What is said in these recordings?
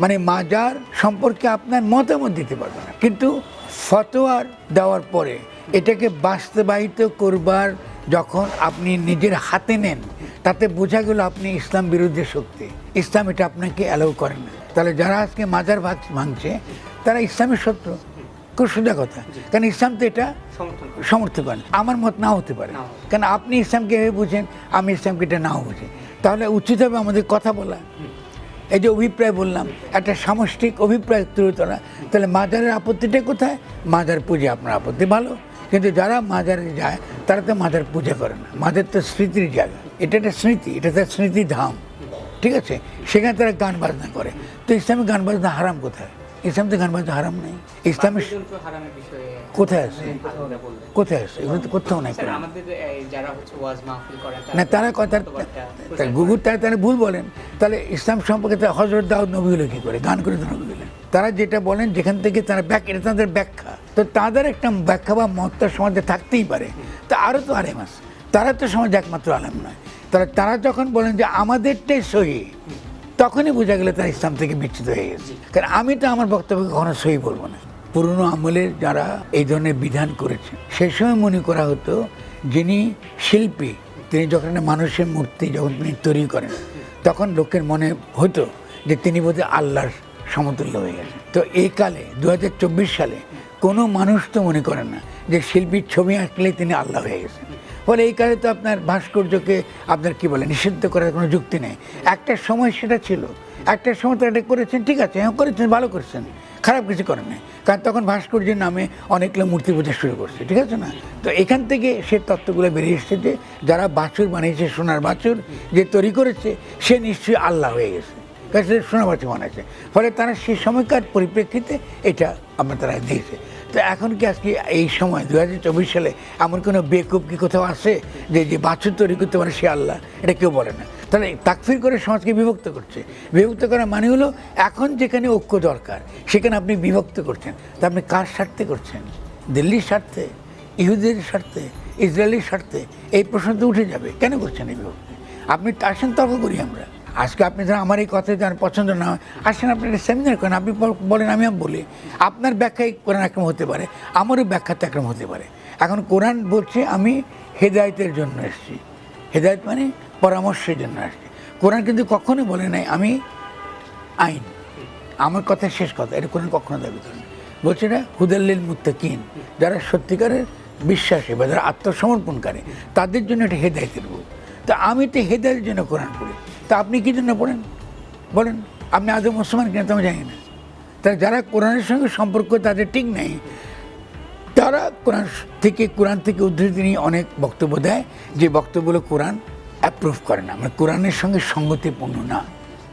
মানে মাজার সম্পর্কে আপনার মতামত দিতে পারবে না। কিন্তু ফতোয়ার দেওয়ার পরে এটাকে বাস্তবায়িত করবার যখন আপনি নিজের হাতে নেন তাতে বোঝা গেল আপনি ইসলাম বিরুদ্ধে শক্তি। ইসলাম এটা আপনাকে অ্যালাউ করে না। তাহলে যারা আজকে মাজার ভাগ- ভাঙছে তারা ইসলামের শত্রু। খুব সোজা কথা। কারণ ইসলাম তো এটা সমর্থন করেন আমার মত নাও হতে পারে। কারণ আপনি ইসলামকে এভাবে বুঝেন আমি ইসলামকে এটা নাও বুঝি। তাহলে উচিত হবে আমাদের কথা বলা। এই যে অভিপ্রায় বললাম, একটা সামষ্টিক অভিপ্রায় তৈরি না। তাহলে মাজারের আপত্তিটা কোথায়? মাজার পুজো আপনার আপত্তি ভালো। কিন্তু যারা মাজারে যায়, তারা তো মাজার পূজা করে না। মাজার তো স্মৃতির জায়গা। এটা একটা স্মৃতি, এটা তার স্মৃতি ধাম ঠিক আছে? সেখানে তারা গান বাজনা করে। তো ইসলামী গান বাজনা হারাম কোথায়? ইসলাম তো গান বাজনা হারাম নেই ইসলামের কোথায় আছে? কোথায় আছে? এগুলো তো কোথাও নাই না তারা কথা গুগুর তারা তারা ভুল বলেন। তাহলে ইসলাম সম্পর্কে তারা হজরত দাউদ নবী হলো কি করে? গান করে তো নবী তারা যেটা বলেন যেখান থেকে তারা ব্যাক এটা তাদের ব্যাখ্যা। তো তাদের একটা ব্যাখ্যা বা মত সমাজে থাকতেই পারে। তা আরও তো আলেম আছে। তারা তো সমাজে একমাত্র আলেম নয়। তারা তারা যখন বলেন যে আমাদেরটাই সহি তখনই বোঝা গেলে তার ইসলাম থেকে বিচ্ছিত হয়ে গেছে। কারণ আমি তো আমার বক্তব্য কখনো সই বলব না। পুরনো আমলের যারা এই ধরনের বিধান করেছেন সেই সময় মনে করা হতো যিনি শিল্পী, তিনি যখন মানুষের মূর্তি যখন তিনি তৈরি করেন, তখন লোকের মনে হতো যে তিনি বোধহয় আল্লাহর সমতুল্য হয়ে গেছেন। তো এই কালে দু হাজার চব্বিশ সালে কোনো মানুষ তো মনে করেন না যে শিল্পীর ছবি আঁকলেই তিনি আল্লাহ হয়ে গেছেন। ফলে এই কালে তো আপনার ভাস্কর্যকে আপনার কি বলে, নিষিদ্ধ করার কোনো যুক্তি নেই। একটা সময় সেটা ছিল। একটা সময় তো এটা করেছেন, ঠিক আছে হ্যাঁ করেছেন, ভালো করেছেন। খারাপ কিছু করেন নাই। কারণ তখন ভাস্কর্যের নামে অনেকগুলো মূর্তি পূজা শুরু করছে, ঠিক আছে না? তো এখান থেকে সে তত্ত্বগুলো বেরিয়ে এসছে যে, যারা বাছুর বানিয়েছে, সোনার বাছুর যে তৈরি করেছে, সে নিশ্চয়ই আল্লাহ হয়ে গেছে। কারণ সে সোনার বাছুর বানাইছে ফলে তারা সেই সময়কার পরিপ্রেক্ষিতে এটা আমরা তারা দিয়েছে। তো এখন কি আজকে এই সময় দু হাজার চব্বিশ সালে এমন কোনো বেকুব কি কোথাও আছে যে যে বাছুর তৈরি করতে পারে সে আল্লাহ? এটা কেউ বলে না। তাহলে তাকফির করে সমাজকে বিভক্ত করছে। বিভক্ত করার মানে হলো, এখন যেখানে ঐক্য দরকার, সেখানে আপনি বিভক্ত করছেন। তা আপনি কার স্বার্থে করছেন? দিল্লির স্বার্থে? ইহুদের স্বার্থে? ইসরায়েলের স্বার্থে? এই প্রশ্ন তো উঠে যাবে। কেন করছেন এই বিভক্তি? আপনি আসেন তর্ক করি আমরা। আজকে আপনি ধরেন আমার এই কথা যার পছন্দ না হয়। আসেন আপনি একটা সেমিনার করেন, আপনি বলেন, আমি বলি। আপনার ব্যাখ্যায় কোরআন একরম হতে পারে, আমারও ব্যাখ্যাতে একরম হতে পারে। এখন কোরআন বলছে, আমি হেদায়তের জন্য এসেছি। হেদায়ত মানে পরামর্শের জন্য আসছি কোরআন কিন্তু কখনোই বলে নাই, আমি আইন। আমার কথা শেষ কথা, এটা কোরআন কখনো দাবি করে না। বলছে না হুদাল্লিল মুত্তাকিন, যারা সত্যিকারের বিশ্বাসী বা যারা আত্মসমর্পণকারী, তাদের জন্য এটা হেদায়তের বুক তা আমি তো হেদায়তের জন্য কোরআন পড়ি। তা আপনি কী জন্য পড়েন? বলেন, আপনি আদৌ মুসলমান কিনা তো আমি জানি না। তা যারা কোরআনের সঙ্গে সম্পর্ক তাদের ঠিক নেই, তারা কোরআন থেকে কোরআন থেকে উদ্ধৃতি নিয়ে অনেক বক্তব্য দেয়, যে বক্তব্যগুলো কোরআন অ্যাপ্রুভ করে না। মানে কোরআনের সঙ্গে সঙ্গতিপূর্ণ না।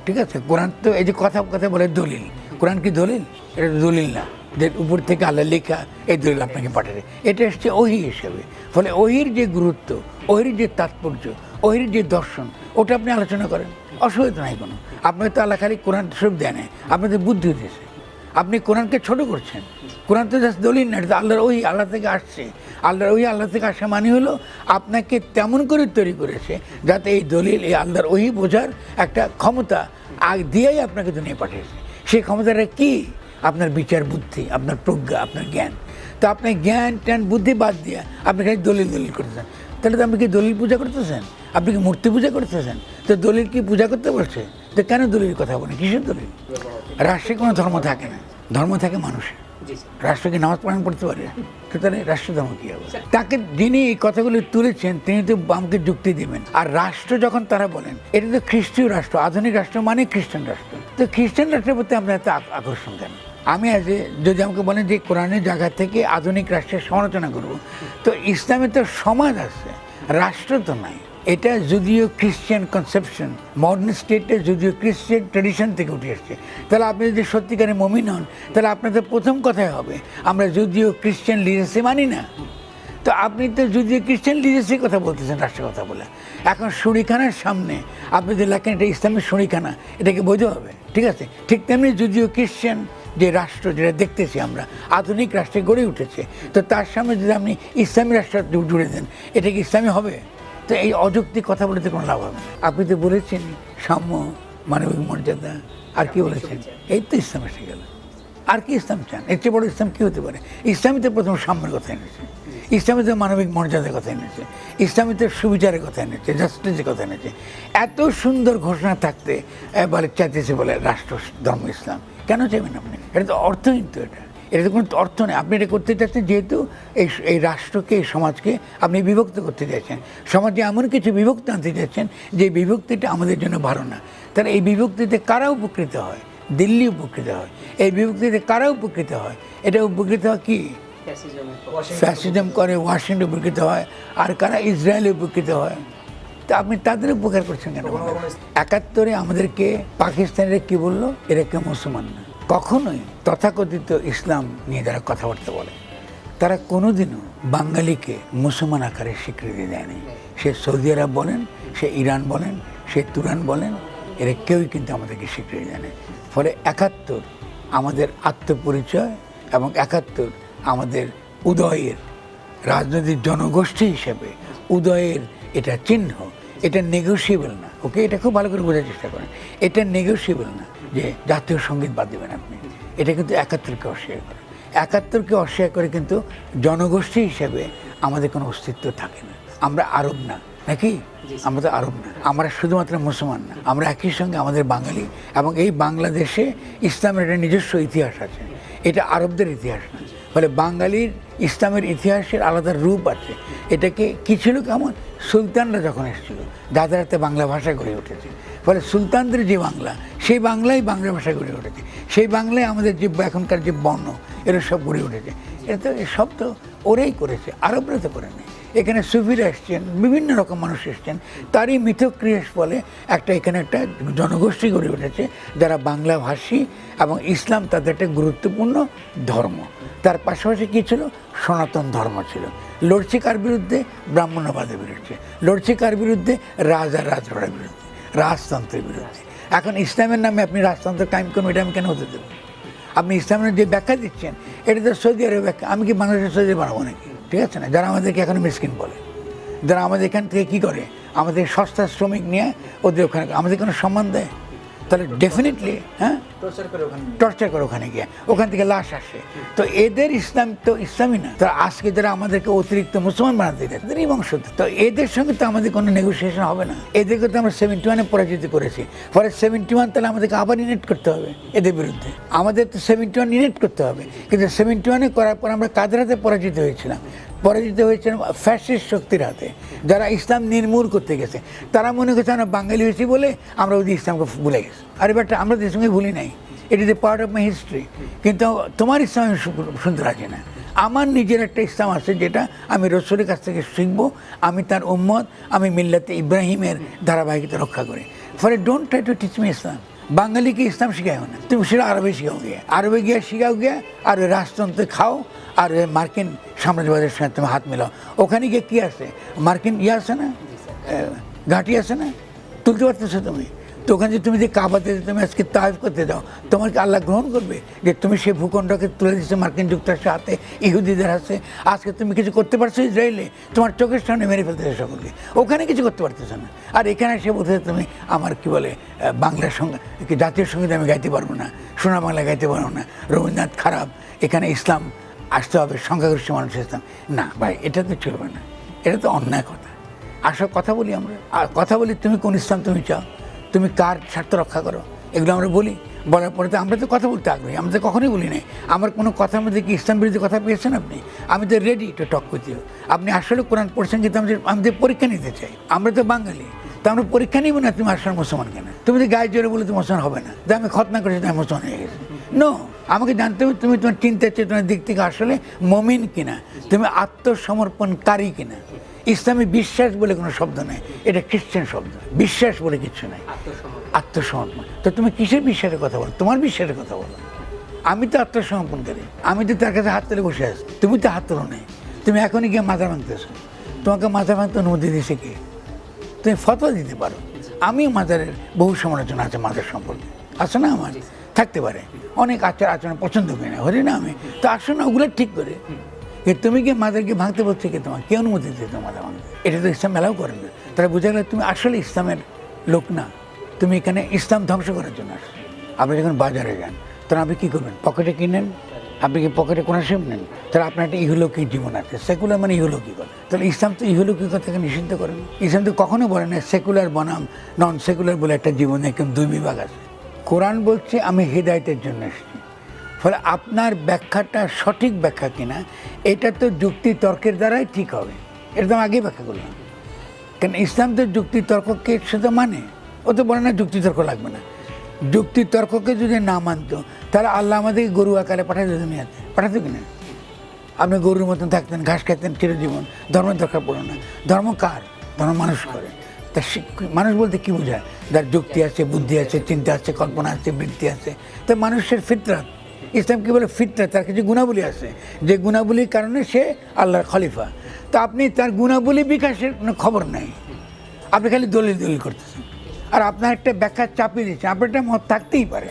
ঠিক আছে? কোরআন তো এই যে কথা কথা বলে দলিল। কোরআন কি দলিল? এটা দলিল না। যে উপর থেকে আল্লাহ লেখা এই দলিল আপনাকে পাঠাবে। এটা এসছে ওহি হিসেবে। ফলে ওহির যে গুরুত্ব, ওহির যে তাৎপর্য ওহির যে দর্শন, ওটা আপনি আলোচনা করেন। অসুবিধা নাই কোনো। আপনাকে তো আল্লাহ খালি কোরআন সব দেয় না আপনাদের বুদ্ধি দিয়েছে আপনি কোরআনকে ছোট করছেন। কোরআন তো জাস্ট দলিল না আল্লাহর ওই আল্লাহ থেকে আসছে। আল্লাহর ওই আল্লাহ থেকে আসা মানে হলো আপনাকে তেমন করে তৈরি করেছে যাতে এই দলিল, এই আল্লাহর ওই বোঝার একটা ক্ষমতা আগ দিয়েই আপনাকে দুনিয়া পাঠিয়েছে। সেই ক্ষমতাটা কি? আপনার বিচার বুদ্ধি, আপনার প্রজ্ঞা, আপনার জ্ঞান। তো আপনি জ্ঞান, ট্যান, বুদ্ধি বাদ দিয়ে আপনি খালি দলিল দলিল করতেছেন। তাহলে তো আপনি কি দলিল পূজা করতেছেন? আপনি কি মূর্তি পূজা করতেছেন? তো দলিল কি পূজা করতে বলছে তো কেন দলিল কথা বলেন কিসের দলিল? রাষ্ট্রে কোনো ধর্ম থাকে না। ধর্ম থাকে মানুষের। জি রাষ্ট্র কি নামাজ পালন করতে পারে? তো তাহলে রাষ্ট্র ধর্ম কি হবে? তাকে যিনি এই কথাগুলো তুলেছেন তিনি তো আমাকে যুক্তি দেবেন। আর রাষ্ট্র যখন তারা বলেন এটা তো খ্রিস্টীয় রাষ্ট্র আধুনিক রাষ্ট্র মানে খ্রিস্টান রাষ্ট্র। তো খ্রিস্টান রাষ্ট্রের প্রতি আমরা এত আকর্ষণ কেন? আমি আজ যদি আমাকে বলেন যে কোরআনের জায়গা থেকে আধুনিক রাষ্ট্রের সমালোচনা করব তো ইসলামে তো সমাজ আছে রাষ্ট্র তো নাই। এটা যদিও খ্রিশ্চান কনসেপশন মডার্ন স্টেটে যদিও খ্রিশ্চান ট্রেডিশন থেকে উঠে এসছে। তাহলে আপনি যদি সত্যিকারে মমিন হন, তাহলে আপনাদের প্রথম কথাই হবে, আমরা যদিও খ্রিশ্চান লিডারশিপ মানি না, তো আপনি তো যদিও খ্রিশ্চান লিডারশিপ কথা বলতেছেন, রাষ্ট্রের কথা বলে। এখন শরিখানার সামনে, আপনি যদি লেখেন এটা ইসলামের শরিখানা এটাকে বৈধ হবে? ঠিক আছে? ঠিক তেমনি যদিও খ্রিশ্চান যে রাষ্ট্র যেটা দেখতেছি আমরা, আধুনিক রাষ্ট্রে গড়ে উঠেছে, তো তার সামনে যদি আপনি ইসলামী রাষ্ট্র জুড়ে দেন, এটা কি ইসলামী হবে? তো এই অযৌক্তিক কথা বলতে কোনো লাভ হবে আপনি তো বলেছেন সাম্য, মানবিক মর্যাদা। আর কি বলেছেন? এই তো ইসলাম এসে গেল। আর কি ইসলাম চান? এর চেয়ে বড় ইসলাম কি হতে পারে? ইসলামী তো প্রথম সাম্যের কথা এনেছে। ইসলামী তো মানবিক মর্যাদার কথা এনেছে। ইসলামী তো সুবিচারের কথা এনেছে, জাস্টিসের কথা এনেছে। এত সুন্দর ঘোষণা থাকতে বলে, চাইতেছে বলে রাষ্ট্র, ধর্ম, ইসলাম। কেন চাইবেন আপনি? এটা তো অর্থহীন তো এটা। এটা তো কোনো অর্থ নেই। আপনি এটা করতে চাচ্ছেন যেহেতু এই এই রাষ্ট্রকে, এই সমাজকে আপনি বিভক্ত করতে চাইছেন। সমাজে এমন কিছু বিভক্ত আনতে চাচ্ছেন যে বিভক্তিটা আমাদের জন্য ভালো না। তাহলে এই বিভক্তিতে কারা উপকৃত হয়? দিল্লি উপকৃত হয়। এই বিভক্তিতে কারা উপকৃত হয়? এটা উপকৃত হয় কি? ফ্যাসিজম করে ওয়াশিংটন উপকৃত হয়, আর কারা ইসরায়েলে উপকৃত হয়? তা আপনি তাদের উপকার করছেন কেন? একাত্তরে আমাদেরকে পাকিস্তানিরা কি বলল? এরা কেউ মুসলমান না। কখনোই তথাকথিত ইসলাম নিয়ে যারা কথাবার্তা বলে, তারা কোনোদিনও বাঙালিকে মুসলমান আকারে স্বীকৃতি দেয়নি। সে সৌদি আরব বলেন, সে ইরান বলেন, সে তুরান বলেন, এরা কেউই কিন্তু আমাদেরকে স্বীকৃতি দেয়নি। ফলে একাত্তর আমাদের আত্মপরিচয় এবং একাত্তর আমাদের উদয়ের রাজনৈতিক জনগোষ্ঠী হিসেবে উদয়ের এটা চিহ্ন, এটা নেগোসিয়েবল না। ওকে এটা খুব ভালো করে বোঝার চেষ্টা করেন। এটা নেগোসিয়েবল না। যে জাতীয় সংগীত বাদ দেবেন আপনি। এটা কিন্তু একাত্তরকে অস্বীকার করে। একাত্তরকে অস্বীকার করে কিন্তু জনগোষ্ঠী হিসেবে আমাদের কোনো অস্তিত্ব থাকে না। আমরা আরব না নাকি? আমরা তো আরব না। আমরা শুধুমাত্র মুসলমান না। আমরা একই সঙ্গে আমাদের বাঙালি এবং এই বাংলাদেশে ইসলামের একটা নিজস্ব ইতিহাস আছে। এটা আরবদের ইতিহাস না। ফলে বাঙালির ইসলামের ইতিহাসের আলাদা রূপ আছে। এটাকে কি ছিল কেমন? সুলতানরা যখন এসেছিল যাদের হাতে বাংলা ভাষা গড়ে উঠেছে। ফলে সুলতানদের যে বাংলা, সেই বাংলাই বাংলা ভাষা গড়ে উঠেছে। সেই বাংলায় আমাদের যে এখনকার যে বর্ণ, এরা সব গড়ে উঠেছে। এটা তো সব তো ওরাই করেছে, আরবরা তো করেনি। এখানে সুফিরা এসছেন, বিভিন্ন রকম মানুষ এসছেন। তারই মিথক্রিয়াস বলে একটা এখানে একটা জনগোষ্ঠী গড়ে উঠেছে, যারা বাংলা ভাষী এবং ইসলাম তাদের একটা গুরুত্বপূর্ণ ধর্ম। তার পাশাপাশি কী ছিল? সনাতন ধর্ম ছিল। লড়ছে কার বিরুদ্ধে? ব্রাহ্মণবাদের বিরুদ্ধে। লড়ছে কার বিরুদ্ধে? রাজা রাজড়ার বিরুদ্ধে। রাজতন্ত্রের বিরুদ্ধে। এখন ইসলামের নামে আপনি রাজতন্ত্র কায়েম করবেন এটা আমি কেন হতে দেবো? আপনি ইসলামের যে ব্যাখ্যা দিচ্ছেন, এটা তো সৌদি আরবের ব্যাখ্যা। আমি কি মানুষের সৌদি বানাবো নাকি? ঠিক আছে না? যারা আমাদেরকে এখন মিসকিন বলে, যারা আমাদের এখান থেকে কী করে? আমাদের সস্তা শ্রমিক নিয়ে ওদের ওখানে আমাদের কোনো সম্মান দেয়? তাহলে ডেফিনেটলি হ্যাঁ? টর্চার করে ওখানে গিয়ে। ওখান থেকে লাশ আসে। তো এদের ইসলাম তো ইসলামই না। তো আজকে যারা আমাদেরকে অতিরিক্ত মুসলমান বানাতে দেয় তাদেরই বংশ তো। এদের সঙ্গে তো আমাদের কোনো নেগোসিয়েশন হবে না। এদেরকে তো আমরা সেভেন্টি ওয়ানে পরাজিত করেছি। ফলে সেভেন্টি ওয়ান তাহলে আমাদেরকে আবার ইনেট করতে হবে এদের বিরুদ্ধে। আমাদের তো সেভেন্টি ওয়ান ইনেট করতে হবে। কিন্তু সেভেন্টি ওয়ানে করার পর আমরা কাদের হাতে পরাজিত হয়েছিলাম? পরাজিত হয়েছেন ফ্যাসিস্ট শক্তির হাতে, যারা ইসলাম নির্মূল করতে গেছে। তারা মনে করছে আমরা বাঙালি হয়েছি বলে আমরা ওদের ইসলামকে ভুলে গেছি। আরে বাট, আমরা তো সঙ্গে ভুলি নাই। It is a part of my history কিন্তু তোমার ইসলাম আমি শুনতে রাজি না। আমার নিজের একটা ইসলাম আছে যেটা আমি রসুলের কাছ থেকে শিখব, আমি তার উম্মত, আমি মিল্লাতে ইব্রাহিমের ধারাবাহিকতা রক্ষা করি। ফলে don't try to teach me Islam বাঙালিকে ইসলাম শিখাও না। তুমি সেটা আরবে শিখাও গিয়ে। আরবে গিয়ে শিখাও গিয়ে আর ওই রাজতন্ত্রে খাও আর মার্কিন সাম্রাজ্যবাদের সঙ্গে তুমি হাত মেলাও। ওখানে গিয়ে কী আছে? মার্কিন ইয়ে আছে না? ঘাঁটি আছে না? তুলতে পারতেছো তুমি? তো ওখানে যে তুমি যে কাবাতে তুমি আজকে তাইফ করতে দাও তোমার কি আল্লাহ গ্রহণ করবে? যে তুমি সেই ভূখণ্ডকে তুলে দিচ্ছ মার্কিন যুক্তরাষ্ট্রের হাতে, ইহুদিদের হাতে। আজকে তুমি কিছু করতে পারছ ইসরায়েলে? তোমার চোখের সামনে মেরে ফেলতেছে সকলকে। ওখানে কিছু করতে পারতেছো না। আর এখানে এসে বলতে তুমি, আমার কি বলে বাংলার সঙ্গে জাতীয় সংগীত আমি গাইতে পারব না। সোনা বাংলা গাইতে পারব না। রবীন্দ্রনাথ খারাপ। এখানে ইসলাম আসতে হবে, সংখ্যাগরিষ্ঠ মানুষের ইসলাম না ভাই, এটা তো চলবে না। এটা তো অন্যায় কথা। আসলে কথা বলি আমরা। আর কথা বলি, তুমি কোন ইসলাম তুমি চাও? তুমি কার স্বার্থ রক্ষা করো? এগুলো আমরা বলি। বলার পরে তো আমরা তো কথা বলতে আগ্রহী। আমরা তো কখনোই বলি নাই। আমার কোনো কথার মধ্যে কি ইসলাম বিরোধী কথা পেয়েছেন আপনি? আমি তো ready to talk with you আপনি আসলে কোরআন পড়ছেন কিন্তু আমাদের আমাদের পরীক্ষা নিতে চাই। আমরা তো বাঙালি। তো আমরা পরীক্ষা নিব না তুমি আসলে মুসলমান কেন? তুমি তো গায়ে জোরে বলে তো মুসলমান হবে না। যে আমি খতনা করেছি, তাই মুসলমান হয়ে গেছে। নো আমাকে জানতে হবে তুমি তোমার চিন্তা চেতনার দিক থেকে আসলে মমিন কিনা? তুমি আত্মসমর্পণকারী কিনা? ইসলামী বিশ্বাস বলে কোনো শব্দ নেই। এটা খ্রিশ্চান শব্দ। বিশ্বাস বলে কিছু নাই। আত্মসমর্পণ। তো তুমি কিসের বিশ্বাসের কথা বলো? তোমার বিশ্বাসের কথা বলো। আমি তো আত্মসমর্পণকারী। আমি তো তার কাছে হাত তুলে বসে আছি। তুমি তো হাত তোলো নেই। তুমি এখনই গিয়ে মাথা ভাঙতেছো। তোমাকে মাথা ভাঙতে অনুমতি দিয়েছে কে? তুমি ফতোয়া দিতে পারো। আমিও মাজারের বহু সমালোচনা আছে মাজার সম্পর্কে। আছে না আমার? থাকতে পারে। অনেক আচার আচরণ পছন্দ করি না, হরি না আমি। তো আসো না, ওগুলো ঠিক করে। এ তুমি কি মাদারকে ভাঙতে বলছে কি তোমার? কে অনুমতি দিতে মাদা ভাঙতে এটা তো ইসলাম এলাও করেন না। তারা বোঝা গেল তুমি আসলে ইসলামের লোক না। তুমি এখানে ইসলাম ধ্বংস করার জন্য আসছো। আপনি যখন বাজারে যান, তখন আপনি কী করবেন? পকেটে কিনেন আপনি কি পকেটে কোনো সেম নেন? তাহলে আপনার একটা ইহলৌকিক জীবন আছে। সেকুলার মানে ইহলৌকিকতা তাহলে ইসলাম তো ইহলৌকিকতাকে নিষিদ্ধ করেন ইসলাম তো কখনো বলে না, সেকুলার বনাম, নন সেকুলার বলে একটা জীবনে, একদম দুই বিভাগ আছে। কোরআন বলছে, আমি হেদায়তের জন্য এসেছি। ফলে আপনার ব্যাখ্যাটা সঠিক ব্যাখ্যা কিনা, এটা তো যুক্তি তর্কের দ্বারাই ঠিক হবে। এটা তো আমি আগেই ব্যাখ্যা করলাম। কেন, ইসলাম তো যুক্তি তর্ককে সে তো মানে। ও তো বলে না যুক্তি তর্ক লাগবে না। যুক্তি তর্ককে যদি না মানতো, তাহলে আল্লাহ আমাদেরকে গরু আকারে পাঠাতে দুনিয়াতে। পাঠাতো কিনা? আপনি গরুর মতন থাকতেন, ঘাস খেতেন চিরজীবন। ধর্মের দরকার পড়ো না। ধর্ম কার? ধর্ম মানুষ করে। তা মানুষ বলতে কি বোঝায়? যার যুক্তি আছে, বুদ্ধি আছে, চিন্তা আছে, কল্পনা আছে, বৃত্তি আছে। তো মানুষের ফিতরাত। ইসলাম কি বলে ফিতরাত? তার কিছু গুণাবলী আছে। যে গুণাবলীর কারণে সে আল্লাহর খলিফা। তো আপনি তার গুণাবলী বিকাশের কোনো খবর নাই। আপনি খালি দলিল দলিল করতেছেন। আর আপনার একটা ব্যাখ্যা চাপিয়ে দিচ্ছেন আপনার একটা মত থাকতেই পারে।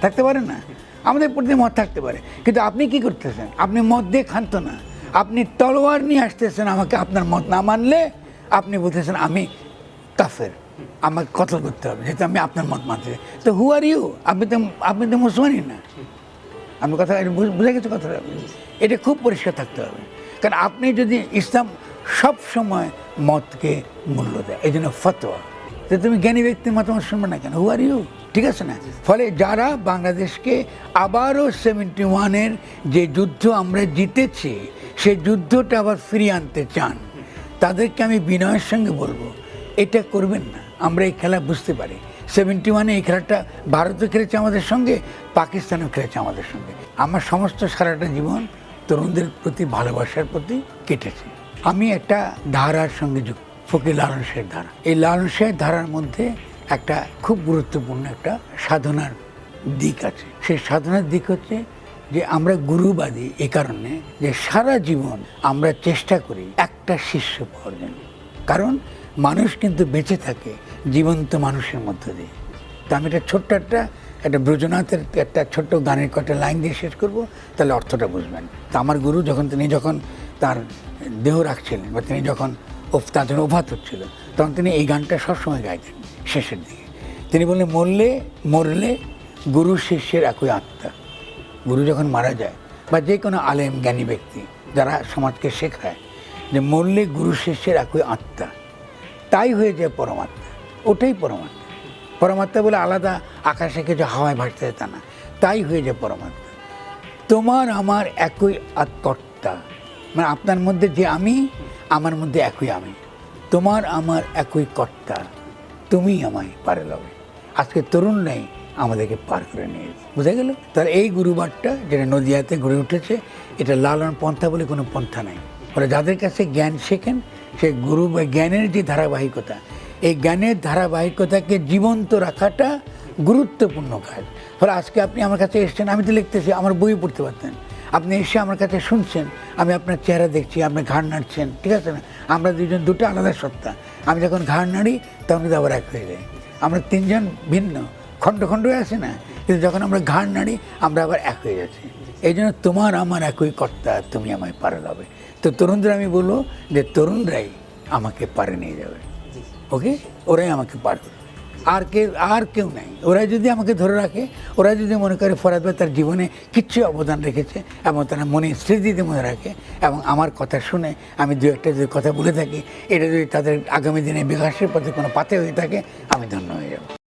থাকতে পারে না? আমাদের প্রতি মত থাকতে পারে। কিন্তু আপনি কি করতেছেন? আপনি মত দিয়ে খান্ত না। আপনি তলোয়ার নিয়ে আসতেছেন আমাকে আপনার মত না মানলে আপনি বলতেছেন, আমি কাফের। আমাকে কতল করতে হবে, যেহেতু আমি আপনার মত মানতে। তো হু আর ইউ আপনি তো আপনি তো মুসলমানই না। আমি কথা বুঝে গেছে কথাটা এটা খুব পরিষ্কার থাকতে হবে। কারণ আপনি যদি ইসলাম সব সময় মতকে মূল্য দেয় এই জন্য ফতোয়া। তো তুমি জ্ঞানী ব্যক্তির মতামত শুনবে না কেন? হু আর ইউ ঠিক আছে না? ফলে যারা বাংলাদেশকে আবারও সেভেন্টি ওয়ানের যে যুদ্ধ আমরা জিতেছি সেই যুদ্ধটা আবার ফিরিয়ে আনতে চান, তাদেরকে আমি বিনয়ের সঙ্গে বলব। এটা করবেন না। আমরা এই খেলা বুঝতে পারি। সেভেন্টি ওয়ানে এই খেলাটা ভারতও খেলেছে আমাদের সঙ্গে, পাকিস্তানও খেলেছে আমাদের সঙ্গে। আমার সমস্ত সারাটা জীবন তরুণদের প্রতি, ভালোবাসার প্রতি কেটেছে। আমি একটা ধারার সঙ্গে যুক্ত, ফকির লালন শাহের ধারা। এই লালন শাহের ধারার মধ্যে একটা খুব গুরুত্বপূর্ণ একটা সাধনার দিক আছে। সেই সাধনার দিক হচ্ছে যে আমরা গুরুবাদী এ কারণে যে সারা জীবন আমরা চেষ্টা করি একটা শিষ্য পাওয়ার জন্য। কারণ মানুষ কিন্তু বেঁচে থাকে, জীবন্ত মানুষের মধ্য দিয়ে। তা আমি একটা ছোট্ট একটা একটা ব্রজনাথের একটা ছোট্ট গানের কটা লাইন দিয়ে শেষ করব, তাহলে অর্থটা বুঝবেন। তা আমার গুরু যখন, তিনি যখন তার দেহ রাখছিলেন, বা তিনি যখন তার জন্য ওভাত হচ্ছিল, তখন তিনি এই গানটা সবসময় গাইতেন, শেষের দিকে। তিনি বললেন, মরলে মরলে গুরু শিষ্যের একই আত্মা। গুরু যখন মারা যায়, বা যে কোনো আলেম জ্ঞানী ব্যক্তি যারা সমাজকে শেখায়, যে মরলে গুরু শিষ্যের একই আত্মা তাই হয়ে যায় পরমাত্মা, ওটাই পরমাত্মা। পরমাত্মা বলে আলাদা আকাশে কিছু হাওয়ায় ভাসতে হয় তা না, তাই হয়ে যায় পরমাত্মা। তোমার আমার একই আত্মকর্তা মানে আপনার মধ্যে যে আমি, আমার মধ্যে একই আমি। তোমার আমার একই কর্তা, তুমি আমায় পারে লবে। আজকে তরুণরাই আমাদেরকে পার করে নিয়ে গেছে। বুঝা গেল? তার এই গুরুবারটা যেটা নদিয়াতে গড়ে উঠেছে, এটা লালন পন্থা বলে কোনো পন্থা নাই। ফলে যাদের কাছে জ্ঞান শেখেন সেই গুরু বা জ্ঞানের যে ধারাবাহিকতা, এই জ্ঞানের ধারাবাহিকতাকে জীবন্ত রাখাটা গুরুত্বপূর্ণ কাজ। ফলে আজকে আপনি আমার কাছে এসছেন, আমি তো লিখতেছি, আমার বই পড়তে পারতেন। আপনি এসে আমার কাছে শুনছেন, আমি আপনার চেহারা দেখছি, আপনি ঘাড় নাড়ছেন, ঠিক আছে না? আমরা দুজন দুটো আলাদা সত্তা। আমি যখন ঘাড় নাড়ি, তখন কিন্তু আবার এক হয়ে যায় আমরা তিনজন ভিন্ন, খণ্ড খণ্ড আছে না? কিন্তু যখন আমরা ঘাড় নাড়ি, আমরা আবার এক হয়ে যাচ্ছি। এই জন্য তোমার আমার একই কর্তা তুমি আমায় পারে লবে তো তরুণদের আমি বলব যে তরুণরাই আমাকে পারে নিয়ে যাবে। ওকে? ওরাই আমাকে পার আর কে আর কেউ নাই। ওরা যদি আমাকে ধরে রাখে ওরা যদি মনে করে ফরাদ ভাই তার জীবনে কিচ্ছু অবদান রেখেছে এবং তারা মনে স্মৃতিতে মনে রাখে এবং আমার কথা শুনে আমি দু একটা যদি কথা বলে থাকি এটা যদি তাদের আগামী দিনে বিকাশের পথে কোনো পাতে হয়ে থাকে আমি ধন্য হয়ে যাব।